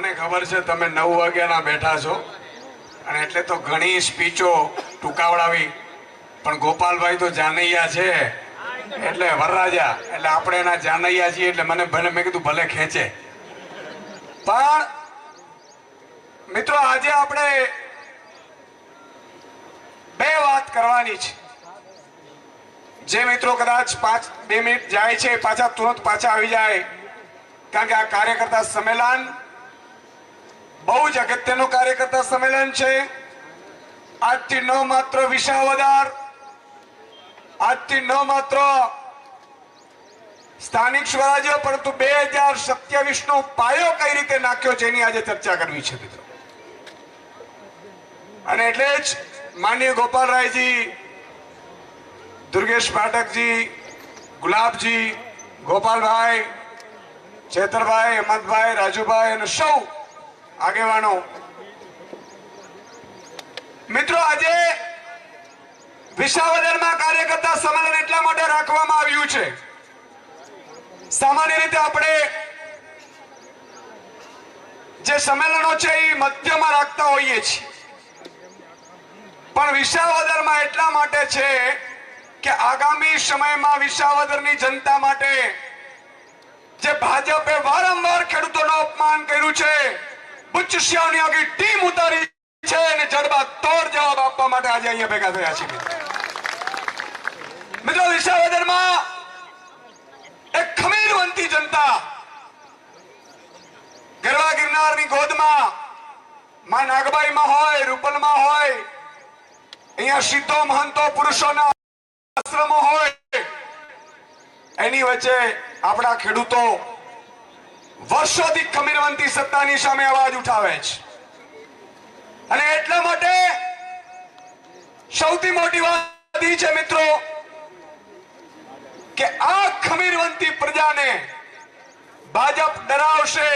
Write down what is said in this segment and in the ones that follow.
મને ખબર છે તમે નવ વાગ્યાના બેઠા છો. અને એટલે તો ઘણી સ્પીચો ટૂંકાવડાવી. પણ ગોપાલભાઈ તો જાનૈયા છે. એટલે વરરાજા, એટલે આપણે એના જાનૈયા છીએ એટલે મને ભલે, મેં કીધું ભલે ખેંચે. પણ મિત્રો, આજે આપણે બે વાત કરવાની છે. જે મિત્રો કદાચ પાંચ, બે મિનિટ જાય છે, પાછા તુરંત પાછા આવી જાય. કારણ કે આ કાર્યકર્તા સંમેલન બહુ જ અગત્યનું કાર્યકર્તા સંમેલન છે. આજથી ન માત્ર વિસાવદર, આજથી ન માત્ર સ્થાનિક સ્વરાજ્ય, પરંતુ બે હજાર સત્યાવીસ નો પાયો કઈ રીતે નાખ્યો છે એની આજે ચર્ચા કરવી છે મિત્રો. અને એટલે જ માનીય ગોપાલરાયજી, દુર્ગેશ પાઠકજી, ગુલાબજી, ગોપાલભાઈ, ચેતરભાઈ, હેમંતભાઈ, રાજુભાઈ અને સૌ આગેવાનો. મિત્રો, આજે વિશાવદનમાં કાર્યકર્તા સંમેલન એટલા માટે રાખવામાં આવ્યું છે. સામાન્ય રીતે આપણે જે સંમેલનો છે એ મધ્યમાં રાખતા હોઈએ છીએ. પણ વિશાવદરમાં એટલા માટે છે કે આગામી સમયમાં વિસાવદરની જનતા માટે જે ભાજપે વારંવાર ખેડૂતોનું અપમાન કર્યું છે સિંહની આગળ ટીમ ઉતારી છે અને જડબા તોડ જવાબ આપવા માટે આજે અહીંયા ભેગા થયા છે મિત્રો. વિસાવદરમાં એક ખમીરવંતી જનતા ગરવા ગિરનારની ગોદમાં માં નાગબાઈમાં હોય, રૂપલમાં હોય, અહીંયા સિદ્ધો મહંતો પુરુષોના આશ્રમો હોય, એની વચ્ચે આપણા ખેડૂતો વર્ષોથી ખમીરવંતી સત્તાની સામે અવાજ ઉઠાવે છે. અને એટલા માટે સૌથી મોટી વાત છે મિત્રો, કે આ ખમીરવંતી પ્રજાને ભાજપ ડરાવશે,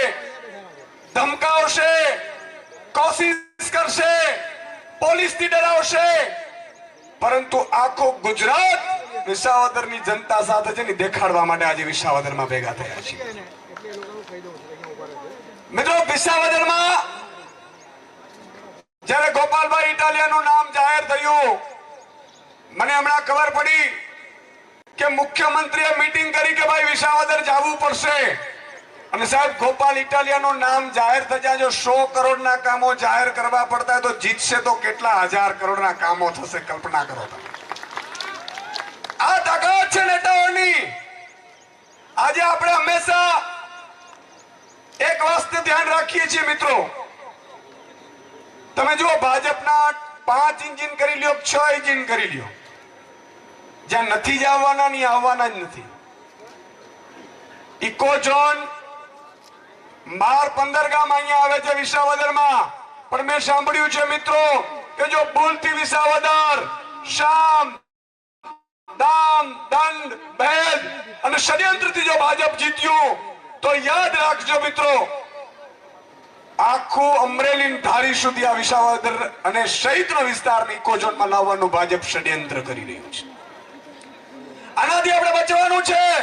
ધમકાવશે, કોશિશ કરશે, પોલીસથી ડરાવશે. પરંતુ આખો ગુજરાત વિસાવદરની જનતા સાથે છે દેખાડવા માટે આજે વિસાવદરમાં ભેગા થયા છે મિત્રો, વિસાવદરમાં જ્યારે ગોપાલભાઈ ઇટાલિયાનું નામ જાહેર થયું, મને હમણાં ખબર પડી કે મુખ્યમંત્રીએ મીટિંગ કરી કે ભાઈ વિસાવદર જવું પડશે. અને સાહેબ, ગોપાલ ઇટાલિયાનું નામ જાહેર થયા જો સો કરોડના કામો જાહેર કરવા પડતા તો જીતશે તો કેટલા હજાર કરોડના કામો થશે, કલ્પના કરો તમે. આ તાકાત છે નેતાઓની. આજે આપણે હંમેશા એક વાસ્તે ધ્યાન રાખીએ છીએ મિત્રો. તમે જુઓ, ભાજપના પાંચ ઇન્જિન કરી લ્યો, છ ઇન્જિન કરી લ્યો. જ્યાં નથી જ ની આવવાના જ નથી. ઇકો ઝોન બાર પંદર ગામ અહીંયા આવે છે વિસાવદરમાં. પણ મેં સાંભળ્યું છે મિત્રો કે જો ભૂલથી વિસાવદર, શામ, દામ, દંડ, ભેદ અને ષડયંત્રથી જો ભાજપ જીત્યું તો યાદ રાખજો મિત્રો, આખું અમરેલી ધારી સુધી આ વિસાવદર અને સહિતનો વિસ્તાર ઇકોઝોનમાં લાવવાનું ભાજપ ષડયંત્ર કરી રહ્યું છે. આનાથી આપણે બચવાનું છે.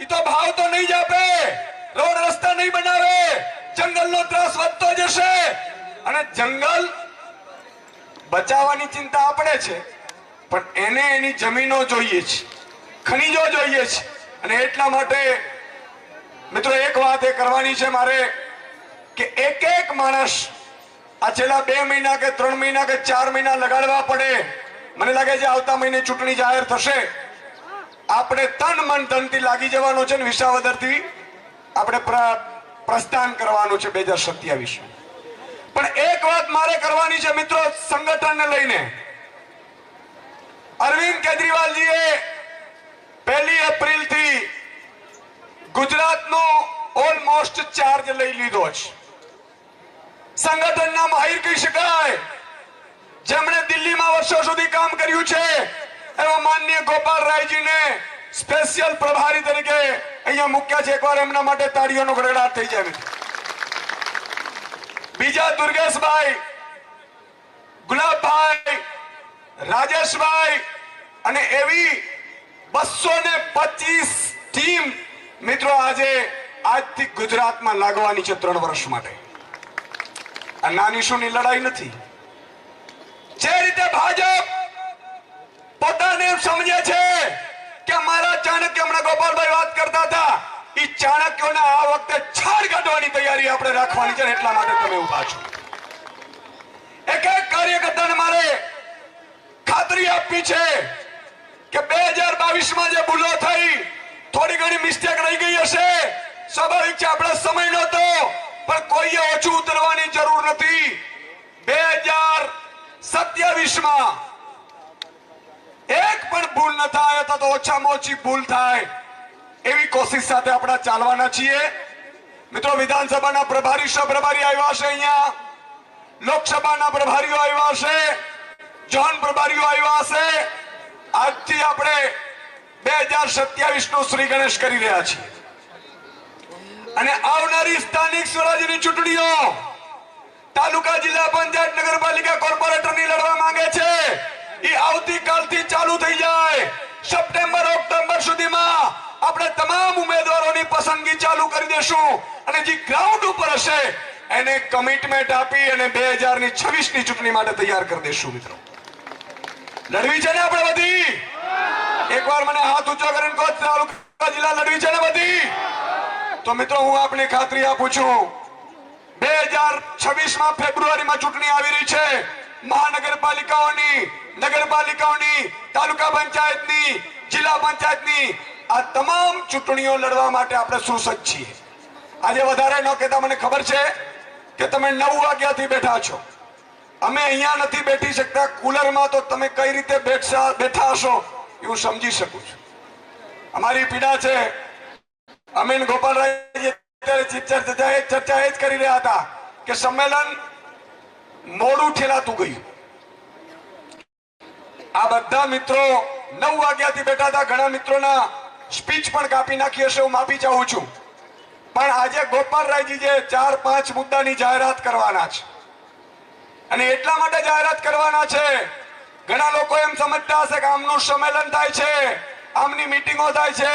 એ તો ભાવ તો નહીં જ આપે. રોડ રસ્તા નહીં બનાવે. જંગલનો ત્રાસ વધતો જશે. અને જંગલ બચાવવાની ચિંતા આપણે છે. પણ એને એની જમીનો જોઈએ છે. ખનીજો જોઈએ છે. અને એટલા માટે મિત્રો, એક વાત એ કરવાની છે મારે કે એક એક માણસ આ છેલ્લા બે મહિના કે ત્રણ મહિના કે ચાર મહિના લગાડવા પડે. મને લાગે છે આવતા મહિને ચૂંટણી જાહેર થશે. આપણે તન મન ધનથી લાગી જવાનું છે ને વિસાવદરથી આપણે પ્રસ્થાન કરવાનું છે બે હજાર સત્યાવીસ. પણ એક વાત મારે કરવાની છે મિત્રો સંગઠનને લઈને. અરવિંદ કેજરીવાલજીએ પહેલી એપ્રિલથી ગુજરાતનો ઓલમોસ્ટ ચાર્જ લઈ લીધો છે. સંગઠનના માહિર કહી શકાય, જેમણે દિલ્હીમાં વર્ષો સુધી કામ કર્યું છે, એવા માનનીય ગોપાલ રાયજીને સ્પેશિયલ પ્રભારી તરીકે અહીંયા મૂક્યા છે. એકવાર એમના માટે તાળીઓનો ગડગડાટ થઈ જાય બીજા દુર્ગેશભાઈ, ગુલાબભાઈ, રાજેશભાઈ અને એવી બસો ને પચીસ મિત્રો, આજે આજથી ગુજરાતમાં લાગવાની છે ત્રણ વર્ષ માટે. આ નાની લડાઈ નથી. જે રીતે ભાજપ પોતાને સમજે છે કે મારા ચાણક્ય હમણાં ગોપાલભાઈ વાત કરતા હતા એ ચાણક્યોને આ વખતે છાડ કાઢવાની તૈયારી આપણે રાખવાની છે એટલા માટે તમે ઊભા છો. એક એક કાર્યકર્તાને મારે ખાતરી આપવી છે કે બે હજાર બાવીસમાં જે ભૂલો થઈ થોડી ઘણી મિસ્ટેક રહી ગઈ હશે. સ્વાભાવિક છે, આપણે સમય નહોતો, પણ કોઈએ ઓછું ઉતરવાની જરૂર નથી. બે હજાર સત્યાવીસમાં એક પણ ભૂલ ન થાય, અથવા તો ઓછામાં ઓછી ભૂલ થાય, એવી કોશિશ સાથે આપણે ચાલવાના છીએ. મિત્રો, વિધાનસભાના પ્રભારી સહપ્રભારી આવ્યા છે અહીંયા. લોકસભાના પ્રભારીઓ આવ્યા છે જોન પ્રભારીઓ આવ્યા છે આજથી આપણે બે હજાર સત્યાવીસ નો શ્રી ગણેશ કરી રહ્યા છે અને આવનારી સ્થાનિક સ્વરાજ્યની ચૂંટણીઓ તાલુકા જિલ્લા પંચાયત નગરપાલિકા કોર્પોરેટરની લડવા માંગે છે. એ આવતીકાલથી ચાલુ થઈ જાય. સપ્ટેમ્બર, ઓક્ટોબર સુધીમાં આપણે તમામ ઉમેદવારોની પસંદગી ચાલુ કરી દેશું. અને જે ગ્રાઉન્ડ ઉપર હશે, એને કમિટમેન્ટ આપી અને બે હજારની છવ્વીસની ચૂંટણી માટે તૈયાર કરી દેશું મિત્રો. લડવી છે ને આપણે બધી? એકવાર મને હાથ ઊંચો કરીને કહો તાલુકા જિલ્લા લડવી છે ને બધી? તો મિત્રો, હું આપને ખાતરી આપું છું. બે હજાર છવ્વીસમાં ફેબ્રુઆરીમાં ચૂંટણી આવી રહી છે. મહાનગરપાલિકાઓની, નગરપાલિકાઓની, તાલુકા પંચાયતની, જિલ્લા પંચાયતની આ તમામ ચૂંટણીઓ લડવા માટે આપણે સુસજ્જ છીએ. આજે વધારે ન કહેતા મને ખબર છે કે તમે નવ વાગ્યાથી બેઠા છો. અમે અહીંયા નથી બેઠી શકતા. કુલરમાં તો તમે કઈ રીતે બેઠા હશો? એ સમજી શકું છું. અમારી પીડા છે. અમીન ગોપાલરાય ચર્ચા એ જ કરી રહ્યા હતા કે સંમેલન મોડું ઠેલાતું ગયું. આ બધા મિત્રો નવ વાગ્યાથી બેઠા હતા. ઘણા મિત્રોના સ્પીચ પણ કાપી નાખી હશે હું માફી ચાહું છું. પણ આજે ગોપાલરાયજી જે ચાર પાંચ મુદ્દાની જાહેરાત કરવાના છે. અને એટલા માટે જાહેરાત કરવાના છે ઘણા લોકો એમ સમજતા હશે કે આમનું સંમેલન થાય છે, આમની મીટિંગો થાય છે,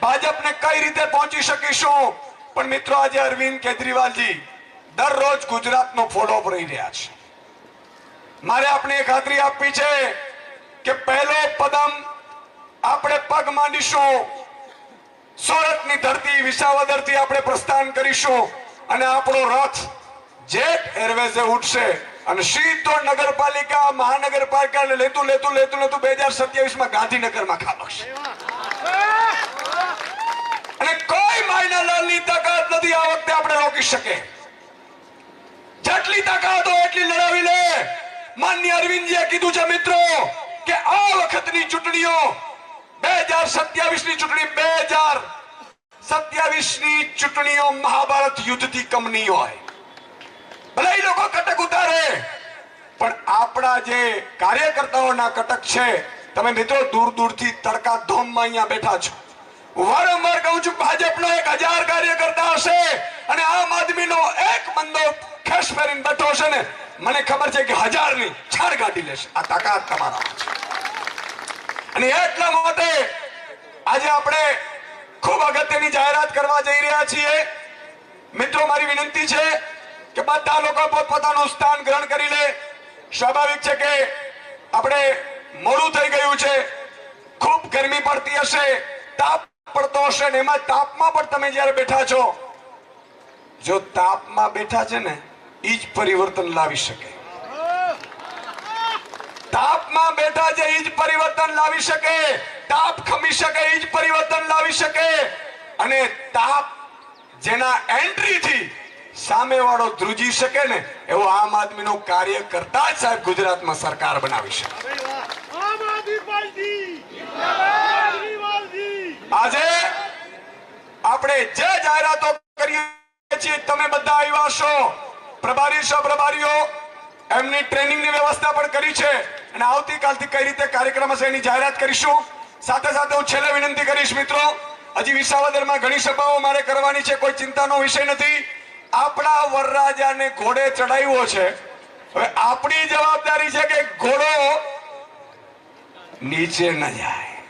ભાજપને કઈ રીતે પહોંચી શકીશું? પણ મિત્રો, આજે અરવિંદ કેજરીવાલજી દરરોજ ગુજરાતનો ફોલોઅપ રહી રહ્યા છે. મારે આપણે ખાતરી આપવી છે કે પહેલો પદમ આપણે પગ માંડીશું. સુરતની ધરતી વિસાવદરથી આપણે પ્રસ્થાન કરીશું અને આપણો રથ જેટ એરવેઝે ઉઠશે અને સીધો નગરપાલિકા મહાનગરપાલિકા લેતું લેતું લેતું લેતું બે હજાર સત્યાવીસમાં ગાંધીનગરમાં ખાબકશે. અને કોઈ માયનાલાલની તાકાત નથી આ વખતે આપણે રોકી શકે જેટલી તાકાત હોય એટલી લડાવી લે. માન્ય અરવિંદજીએ કીધું છે, મિત્રો, કે આ વખતની ચૂંટણીઓ બે હજાર સત્યાવીસની ચૂંટણી, બે હજાર સત્યાવીસની ચૂંટણીઓ મહાભારત યુદ્ધથી કમ નહીં હોય. ભલે એ લોકો કટક ઉતારે, પણ આપણા જે કાર્યકર્તાઓના કટક છે, તમે મિત્રો દૂર દૂરથી તડકા ધોમમાં અહીંયા બેઠા છો. વારંવાર કહું છું, ભાજપનો એક હજાર કાર્યકર્તા હશે અને આમ આદમીનો એક બંદો ખેસ પહેરીને બેઠો હશે ને, મને ખબર છે કે હજારની છાડ કાઢી લેશે. આ તાકાત તમારા અને એટલા માટે આજે આપણે ખૂબ અગત્યની જાહેરાત કરવા જઈ રહ્યા છીએ. મિત્રો, મારી વિનંતી છે કે બધા લોકો પોતપોતાનું સ્થાન ગ્રહણ કરી લે. સ્વાભાવિક છે કે આપણે મોડું થઈ ગયું છે. ખૂબ ગરમી પડતી હશે. તાપ પડતો હશે ને એમાં તાપમાં પણ તમે જ્યારે બેઠા છો, જો તાપમાં બેઠા છે ને એ જ પરિવર્તન લાવી શકે. તાપમાં બેઠા છે એ જ પરિવર્તન લાવી શકે. તાપ ખમી શકે એ જ પરિવર્તન લાવી શકે. અને તાપ જેના એન્ટ્રી થી સામે વાળો ધ્રુજી શકે ને એવો આમ આદમીનો કાર્ય કરતા જ સાહેબ ગુજરાતમાં સરકાર બનાવી શકે. આદમી આજે આપણે જે જાહેરાતો કરીએ છીએ તમે બધા આવ્યા છો પ્રભારી છો પ્રભારીઓ. એમની ટ્રેનિંગની વ્યવસ્થા પણ કરી છે. અને આવતીકાલથી કઈ રીતે કાર્યક્રમ હશે એની જાહેરાત કરીશું. સાથે સાથે હું છેલ્લે વિનંતી કરીશ મિત્રો હજી વિસાવદરમાં ઘણી સભાઓ મારે કરવાની છે કોઈ ચિંતાનો વિષય નથી. આપણા વરરાજાને ઘોડે ચડાવ્યો છે. હવે આપણી જવાબદારી છે કે ઘોડો નીચે ન જાય.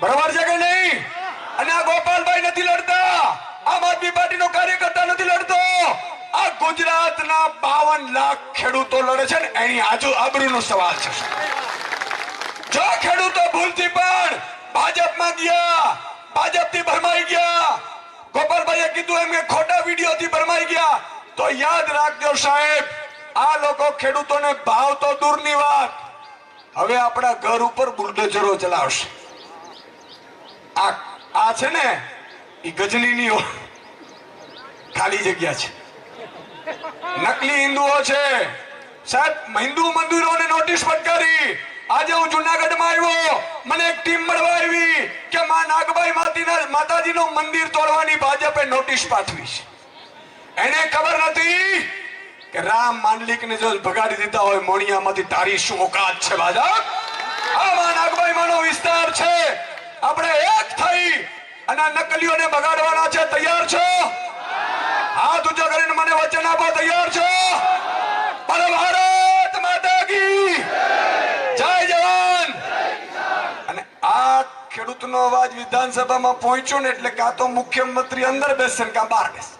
બરાબર છે કે નહીં? અને આ ગોપાલભાઈ નથી લડતા. આમ આદમી પાર્ટીનો કાર્યકર્તા નથી લડતો. આ ગુજરાતના બાવન લાખ ખેડૂતો લડે છે ને, એની આજુ આબરૂનો સવાલ છે. જો ખેડૂતો ભૂલથી પણ ભાજપમાં ગયા, ભાજપથી ભરમાઈ ગયા ગોપાલભાઈએ કીધું એમ કે ખોટા વિડીયોથી ભરમાઈ ગયા. તો યાદ રાખજો સાહેબ, આ લોકો ખેડૂતોને ભાવ તો દૂરની વાત. હવે આપણા ઘર ઉપર બુલડોઝરો ચલાવશે. આ આ છે ને એ ગજનીની ખાલી જગ્યા છે. નકલી હિન્દુઓ છે. સાહેબ, હિન્દુ મંદિરોને નોટિસ ફટકારી આજે હું જુનાગઢમાં આવ્યો મને એક ટીમ મળવા આવી કે માં નાગબાઈ માતીના માતાજીનું મંદિર તોડવાની ભાજપે નોટિસ પાઠવી છે. એને ખબર નથી કે રામ માંડલિકને જો ભગાડી દીધા હોય, મોણિયામાંથી તારી શું ઓકાત છે ભાજપ આ માં નાગબાઈ માનો વિસ્તાર છે. આપણે એક થઈ અને નકલીઓને બગાડવાના છે. તૈયાર છો? હાથ ઊંચો કરીને મને વચન આપો. તૈયાર છો બોલો ભારત માતા કી જય જવાન અને આ ખેડૂતનો અવાજ વિધાનસભામાં પહોંચ્યો ને એટલે કાં તો મુખ્યમંત્રી અંદર બેસે ને કાં બહાર બેસે